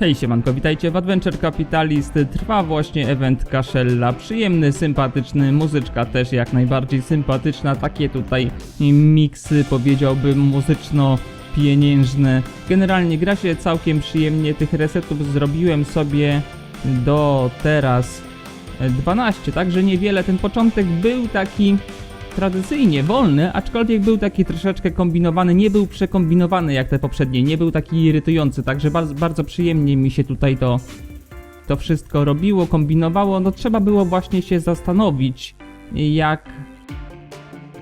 Hej siemanko, witajcie w Adventure Capitalist. Trwa właśnie event Kaszella. Przyjemny, sympatyczny, muzyczka też jak najbardziej sympatyczna. Takie tutaj miksy, powiedziałbym, muzyczno-pieniężne. Generalnie gra się całkiem przyjemnie. Tych resetów zrobiłem sobie do teraz 12, także niewiele. Ten początek był taki tradycyjnie wolny, aczkolwiek był taki troszeczkę kombinowany, nie był przekombinowany jak te poprzednie, nie był taki irytujący, także bardzo, bardzo przyjemnie mi się tutaj to, to wszystko robiło, kombinowało, no trzeba było właśnie się zastanowić, jak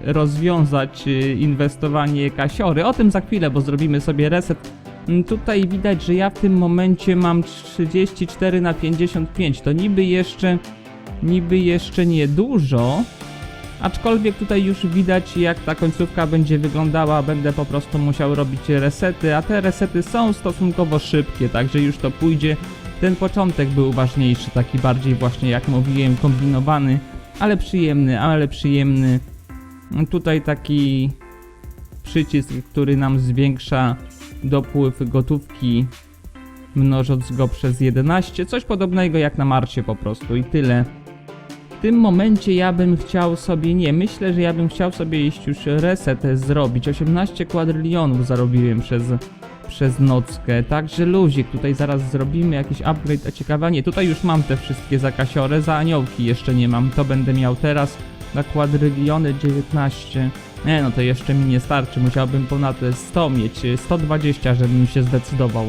rozwiązać y, inwestowanie kasiory. O tym za chwilę, bo zrobimy sobie reset. Mm, Tutaj widać, że ja w tym momencie mam 34 na 55, to niby jeszcze, niby jeszcze niedużo, Aczkolwiek tutaj już widać jak ta końcówka będzie wyglądała, będę po prostu musiał robić resety, a te resety są stosunkowo szybkie, także już to pójdzie. Ten początek był ważniejszy, taki bardziej właśnie jak mówiłem kombinowany, ale przyjemny, ale przyjemny. Tutaj taki przycisk, który nam zwiększa dopływ gotówki mnożąc go przez 11, coś podobnego jak na Marsie po prostu i tyle. Tym momencie ja bym chciał sobie, nie, myślę, że ja bym chciał sobie iść już reset zrobić. 18 kwadrylionów zarobiłem przez, przez nockę, także luzik. Tutaj zaraz zrobimy jakiś upgrade, a ciekawe, nie, tutaj już mam te wszystkie zakasiore, za aniołki jeszcze nie mam, to będę miał teraz na kwadryliony 19. Nie, no to jeszcze mi nie starczy, musiałbym ponad 100 mieć, 120, żebym się zdecydował.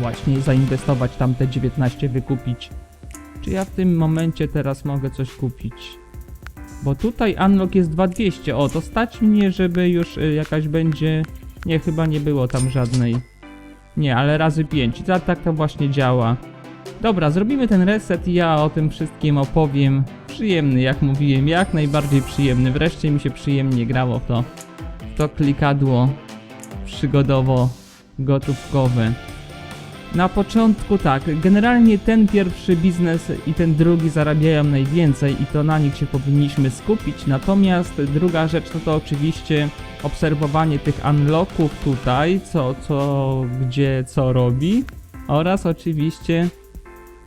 Właśnie, zainwestować tam te 19, wykupić. Czy ja w tym momencie teraz mogę coś kupić? Bo tutaj unlock jest 2200. O, to stać mnie, żeby już y, jakaś będzie... Nie, chyba nie było tam żadnej. Nie, ale razy 5. Tak, tak to właśnie działa. Dobra, zrobimy ten reset i ja o tym wszystkim opowiem. Przyjemny, jak mówiłem, jak najbardziej przyjemny. Wreszcie mi się przyjemnie grało w to, to klikadło przygodowo-gotówkowe. Na początku tak, generalnie ten pierwszy biznes i ten drugi zarabiają najwięcej i to na nich się powinniśmy skupić, natomiast druga rzecz no to oczywiście obserwowanie tych unlocków tutaj, co, co, gdzie, co robi oraz oczywiście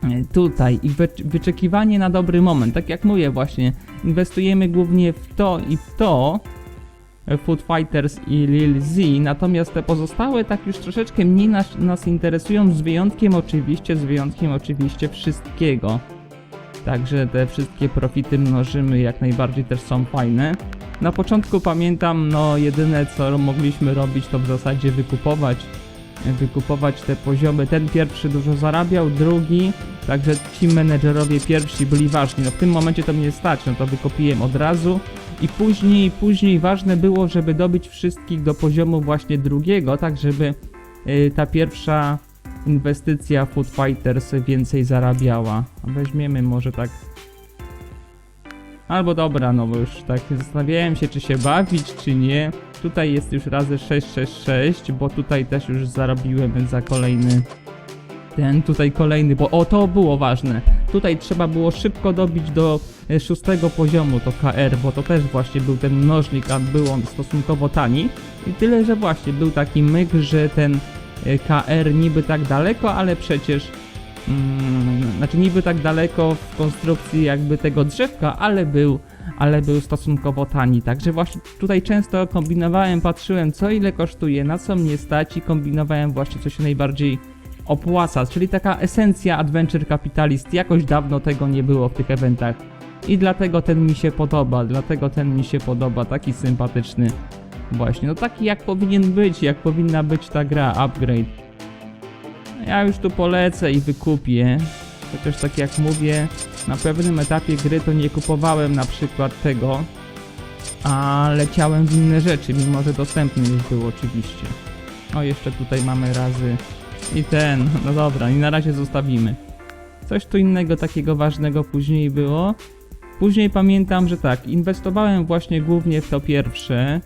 e, tutaj i wy, wyczekiwanie na dobry moment, tak jak mówię właśnie, inwestujemy głównie w to i w to, Food Fighters i Lil Z, natomiast te pozostałe tak już troszeczkę mniej nas, nas interesują, z wyjątkiem oczywiście, z wyjątkiem oczywiście wszystkiego. Także te wszystkie profity mnożymy, jak najbardziej też są fajne. Na początku pamiętam, no jedyne co mogliśmy robić to w zasadzie wykupować, wykupować te poziomy. Ten pierwszy dużo zarabiał, drugi, także ci menedżerowie pierwsi byli ważni. No w tym momencie to mnie stać, no to wykupiłem od razu. I później, później ważne było, żeby dobić wszystkich do poziomu właśnie drugiego, tak żeby y, ta pierwsza inwestycja Food Fighters więcej zarabiała. Weźmiemy może tak. Albo dobra, no bo już tak zastanawiałem się, czy się bawić, czy nie. Tutaj jest już razy 666, bo tutaj też już zarobiłem za kolejny. Ten tutaj kolejny, bo o to było ważne. Tutaj trzeba było szybko dobić do e, szóstego poziomu to KR, bo to też właśnie był ten mnożnik, a był on stosunkowo tani. I tyle, że właśnie był taki myk, że ten e, KR niby tak daleko, ale przecież mm, znaczy niby tak daleko w konstrukcji jakby tego drzewka, ale był, ale był stosunkowo tani. Także właśnie tutaj często kombinowałem, patrzyłem co ile kosztuje, na co mnie stać i kombinowałem właśnie co się najbardziej opłaca, czyli taka esencja Adventure Capitalist. Jakoś dawno tego nie było w tych eventach. I dlatego ten mi się podoba, dlatego ten mi się podoba, taki sympatyczny. Właśnie, no taki jak powinien być, jak powinna być ta gra, upgrade. Ja już tu polecę i wykupię. Chociaż tak jak mówię, na pewnym etapie gry to nie kupowałem na przykład tego, a leciałem w inne rzeczy, mimo że dostępny już był oczywiście. O, jeszcze tutaj mamy razy i ten, no dobra, i na razie zostawimy. Coś tu innego takiego ważnego później było. Później pamiętam, że tak, inwestowałem właśnie głównie w to pierwsze.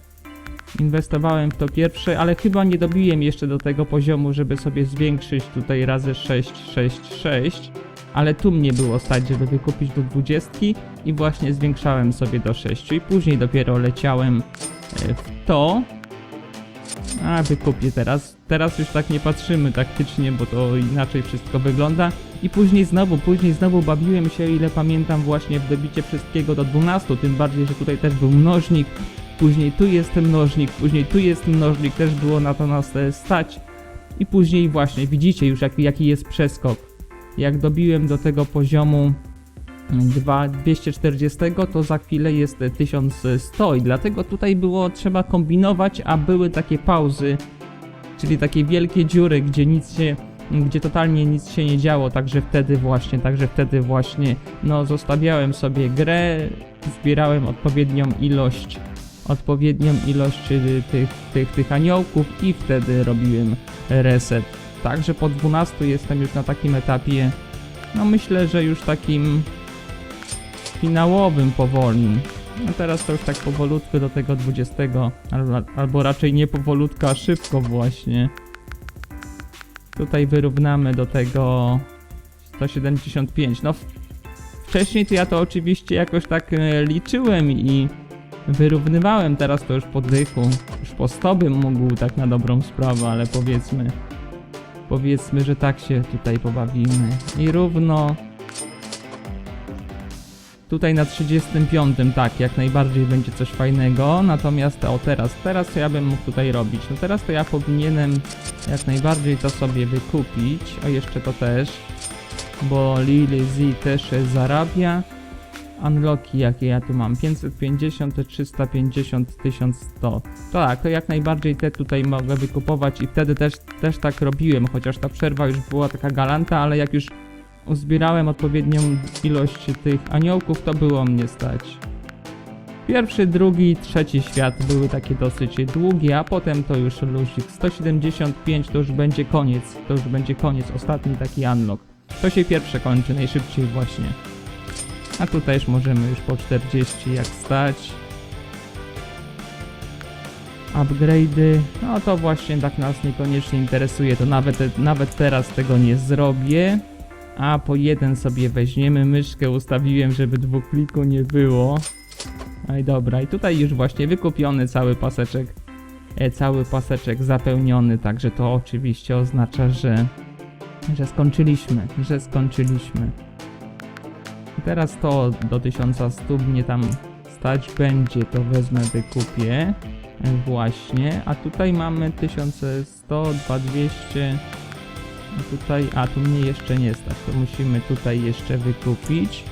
Inwestowałem w to pierwsze, ale chyba nie dobiłem jeszcze do tego poziomu, żeby sobie zwiększyć tutaj razy 6, 6, 6. Ale tu mnie było stać, żeby wykupić do 20 i właśnie zwiększałem sobie do 6 i później dopiero leciałem e, w to. A, wykupię teraz. Teraz już tak nie patrzymy taktycznie, bo to inaczej wszystko wygląda. I później znowu, później znowu bawiłem się, ile pamiętam, właśnie w dobicie wszystkiego do 12, tym bardziej, że tutaj też był mnożnik. Później tu jest ten mnożnik, później tu jest mnożnik, też było na to nas e, stać. I później właśnie, widzicie już jaki, jaki jest przeskok. Jak dobiłem do tego poziomu 2, 240, to za chwilę jest e, 1100 i dlatego tutaj było trzeba kombinować, a były takie pauzy, czyli takie wielkie dziury, gdzie nic się, gdzie totalnie nic się nie działo, także wtedy właśnie, także wtedy właśnie, no zostawiałem sobie grę, zbierałem odpowiednią ilość, odpowiednią ilość y, tych, tych, tych aniołków i wtedy robiłem reset. Także po 12 jestem już na takim etapie, no myślę, że już takim finałowym powoli. No teraz to już tak powolutku do tego 20, albo, raczej nie powolutku, a szybko właśnie. Tutaj wyrównamy do tego 175. No wcześniej to ja to oczywiście jakoś tak e, liczyłem i wyrównywałem, teraz to już po dychu. Już po 100 bym mógł tak na dobrą sprawę, ale powiedzmy powiedzmy, że tak się tutaj pobawimy. I równo Tutaj na 35, tak, jak najbardziej będzie coś fajnego, natomiast o teraz, teraz co ja bym mógł tutaj robić? No teraz to ja powinienem jak najbardziej to sobie wykupić, o jeszcze to też, bo Lily Z też zarabia. Unlocki jakie ja tu mam, 550, 350, 1100. Tak, to jak najbardziej te tutaj mogę wykupować i wtedy też, też tak robiłem, chociaż ta przerwa już była taka galanta, ale jak już uzbierałem odpowiednią ilość tych aniołków, to było mnie stać. Pierwszy, drugi, trzeci świat były takie dosyć długie, a potem to już luzik. 175 to już będzie koniec, to już będzie koniec, ostatni taki unlock. To się pierwsze kończy najszybciej właśnie. A tutaj już możemy już po 40 jak stać. Upgrade'y, no to właśnie tak nas niekoniecznie interesuje, to nawet, nawet teraz tego nie zrobię. A po jeden sobie weźmiemy, myszkę ustawiłem, żeby dwukliku nie było. I dobra, i tutaj już właśnie wykupiony cały paseczek, e, cały paseczek zapełniony, także to oczywiście oznacza, że, że skończyliśmy, że skończyliśmy. Teraz to do 1100 mnie tam stać będzie, to wezmę, wykupię. Właśnie, a tutaj mamy 1100, 2200. Tutaj, a tu mnie jeszcze nie stać, to musimy tutaj jeszcze wykupić.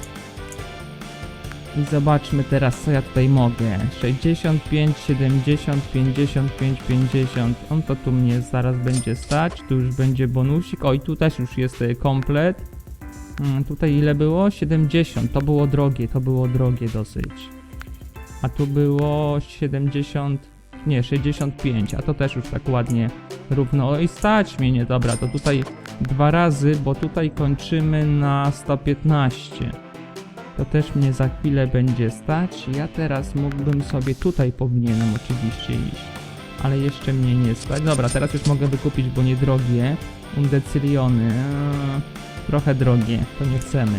I zobaczmy teraz, co ja tutaj mogę. 65, 70, 55, 50. On to tu mnie zaraz będzie stać. Tu już będzie bonusik. Oj, tu też już jest e, komplet. Mm, tutaj ile było? 70. To było drogie, to było drogie dosyć. A tu było 70. Nie, 65, a to też już tak ładnie równo. Oj, stać mnie, nie, dobra, to tutaj dwa razy, bo tutaj kończymy na 115. To też mnie za chwilę będzie stać. Ja teraz mógłbym sobie tutaj powinienem oczywiście iść. Ale jeszcze mnie nie stać. Dobra, teraz już mogę wykupić, bo niedrogie. Undecyliony. Eee, trochę drogie, to nie chcemy.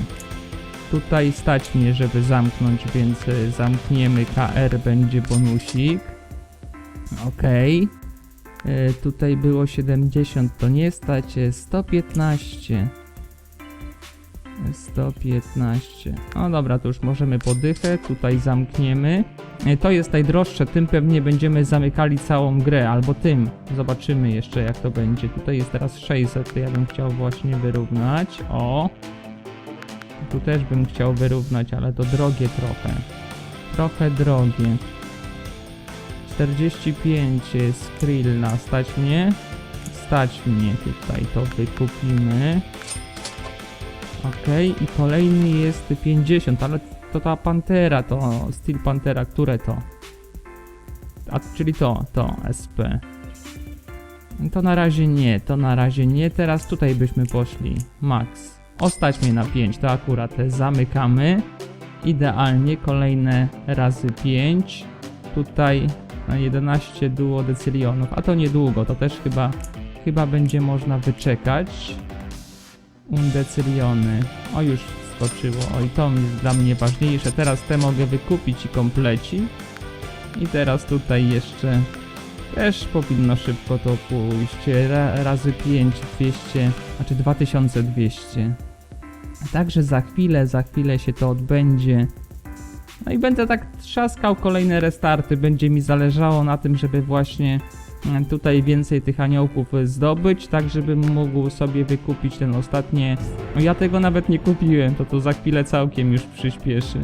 Tutaj stać mnie, żeby zamknąć, więc y, zamkniemy KR, będzie bonusik. Okej. Y, Tutaj było 70, to nie stać. y, 115. 115. No dobra, to już możemy podychę. Tutaj zamkniemy. Y, To jest najdroższe, tym pewnie będziemy zamykali całą grę, albo tym. Zobaczymy jeszcze jak to będzie. Tutaj jest teraz 600, to ja bym chciał właśnie wyrównać. O! Tu też bym chciał wyrównać, ale to drogie trochę. Trochę drogie. 45 Skrilla, stać mnie? Stać mnie tutaj, to wykupimy. Okej, i kolejny jest 50, ale to ta Pantera, to Steel Pantera, które to? A, czyli to, to, SP. To na razie nie, to na razie nie, teraz tutaj byśmy poszli. Max. Ostać mnie na 5, to akurat zamykamy. Idealnie, kolejne razy 5. Tutaj na 11 duodecylionów, a to niedługo, to też chyba, chyba będzie można wyczekać. Undecyliony. O, już skoczyło. O, i to jest dla mnie ważniejsze. Teraz te mogę wykupić i kompleci. I teraz tutaj jeszcze Też powinno szybko to pójść. Ra, razy 5, 200, znaczy 2200. Także za chwilę, za chwilę się to odbędzie. No i będę tak trzaskał kolejne restarty. Będzie mi zależało na tym, żeby właśnie e, tutaj więcej tych aniołków zdobyć, tak żebym mógł sobie wykupić ten ostatnie. No ja tego nawet nie kupiłem, to to za chwilę całkiem już przyspieszy.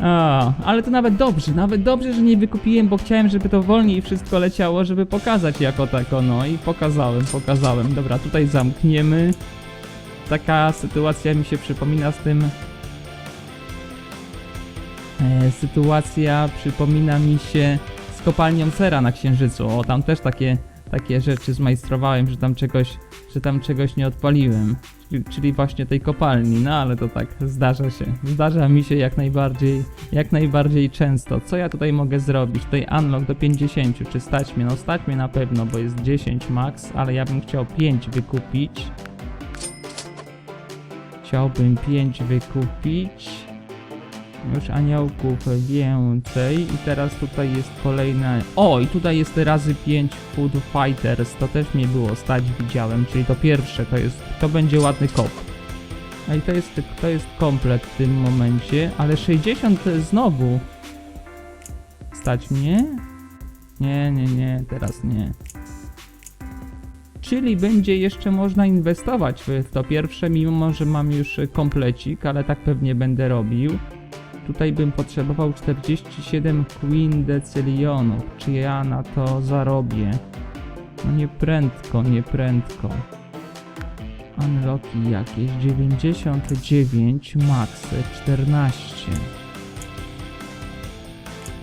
A, ale to nawet dobrze, nawet dobrze, że nie wykupiłem, bo chciałem, żeby to wolniej wszystko leciało, żeby pokazać jako tako, no i pokazałem, pokazałem. Dobra, tutaj zamkniemy. Taka sytuacja mi się przypomina z tym sytuacja przypomina mi się z kopalnią sera na Księżycu. O, tam też takie, takie rzeczy zmajstrowałem, że tam czegoś, że tam czegoś nie odpaliłem. Czyli- Czyli właśnie tej kopalni, no ale to tak zdarza się. Zdarza mi się jak najbardziej, jak najbardziej często. Co ja tutaj mogę zrobić? Tutaj unlock do 50. Czy stać mnie? No stać mnie na pewno, bo jest 10 max, ale ja bym chciał 5 wykupić. Chciałbym 5 wykupić. Już aniołków więcej i teraz tutaj jest kolejna... O, i tutaj jest razy 5 Food Fighters, to też mnie było stać, widziałem, czyli to pierwsze, to jest, to będzie ładny kop. No i to jest, to jest komplet w tym momencie, ale 60 znowu. Stać mnie? Nie, nie, nie, teraz nie. Czyli będzie jeszcze można inwestować w to pierwsze, mimo że mam już komplecik, ale tak pewnie będę robił. Tutaj bym potrzebował 47 Queen Decylionów. Czy ja na to zarobię? No nie prędko, nie prędko. Unlocki jakieś 99, max 14.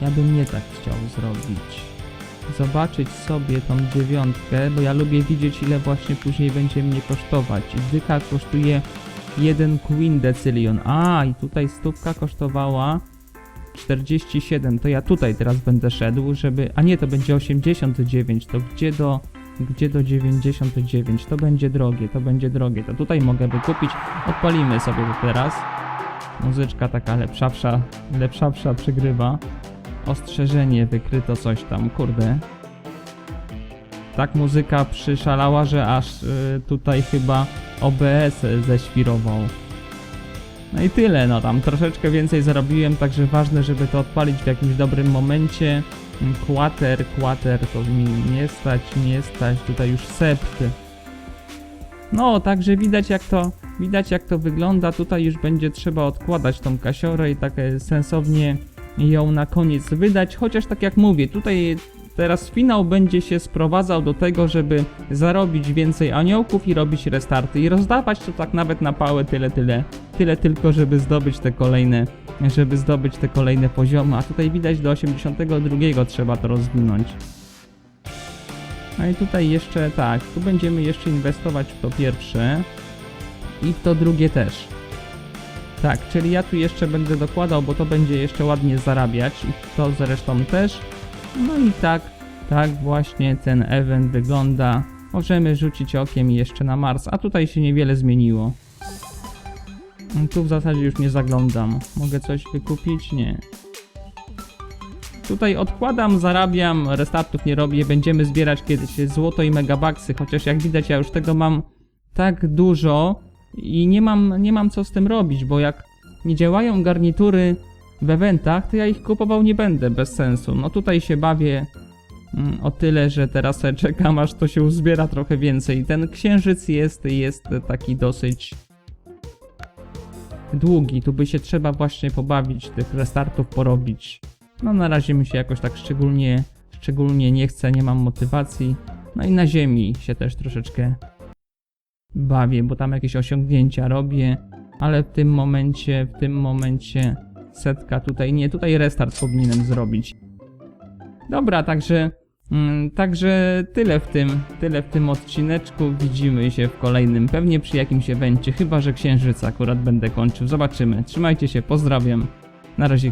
Ja bym nie tak chciał zrobić. Zobaczyć sobie tą dziewiątkę, bo ja lubię widzieć ile właśnie później będzie mnie kosztować. I dyka kosztuje 1 Queen Decylion. A, i tutaj stówka kosztowała 47. To ja tutaj teraz będę szedł, żeby... A nie, to będzie 89. To gdzie do... Gdzie do 99? To będzie drogie, to będzie drogie. To tutaj mogę wykupić. Odpalimy sobie to teraz. Muzyczka taka lepszawsza, lepszawsza przygrywa. Ostrzeżenie, wykryto coś tam, kurde. Tak muzyka przyszalała, że aż y, tutaj chyba OBS ześwirował. No i tyle, no tam troszeczkę więcej zarobiłem, także ważne, żeby to odpalić w jakimś dobrym momencie. Kłater, kłater, to mi nie stać, nie stać, tutaj już sept. No, także widać jak to, widać jak to wygląda, tutaj już będzie trzeba odkładać tą kasiorę i tak e, sensownie ją na koniec wydać, chociaż tak jak mówię, tutaj Teraz finał będzie się sprowadzał do tego, żeby zarobić więcej aniołków i robić restarty i rozdawać to tak nawet na pałę tyle, tyle, tyle tylko, żeby zdobyć te kolejne, żeby zdobyć te kolejne poziomy, a tutaj widać do 82 trzeba to rozwinąć. No i tutaj jeszcze tak, tu będziemy jeszcze inwestować w to pierwsze i w to drugie też. Tak, czyli ja tu jeszcze będę dokładał, bo to będzie jeszcze ładnie zarabiać i to zresztą też. No i tak, tak właśnie ten event wygląda. Możemy rzucić okiem jeszcze na Mars, a tutaj się niewiele zmieniło. Tu w zasadzie już nie zaglądam. Mogę coś wykupić? Nie. Tutaj odkładam, zarabiam, restartów nie robię, będziemy zbierać kiedyś złoto i megabaksy, chociaż jak widać ja już tego mam tak dużo i nie mam, nie mam co z tym robić, bo jak nie działają garnitury w eventach, to ja ich kupował nie będę, bez sensu. No tutaj się bawię mm, o tyle, że teraz czekam, aż to się uzbiera trochę więcej. Ten księżyc jest, jest taki dosyć długi, tu by się trzeba właśnie pobawić, tych restartów porobić. No na razie mi się jakoś tak szczególnie, szczególnie nie chce, nie mam motywacji. No i na ziemi się też troszeczkę bawię, bo tam jakieś osiągnięcia robię, ale w tym momencie, w tym momencie setka tutaj nie, tutaj restart powinienem zrobić. Dobra, także mm, także tyle w tym, tyle w tym odcineczku. Widzimy się w kolejnym, pewnie przy jakimś evencie, chyba że księżyc akurat będę kończył. Zobaczymy. Trzymajcie się, pozdrawiam. Na razie.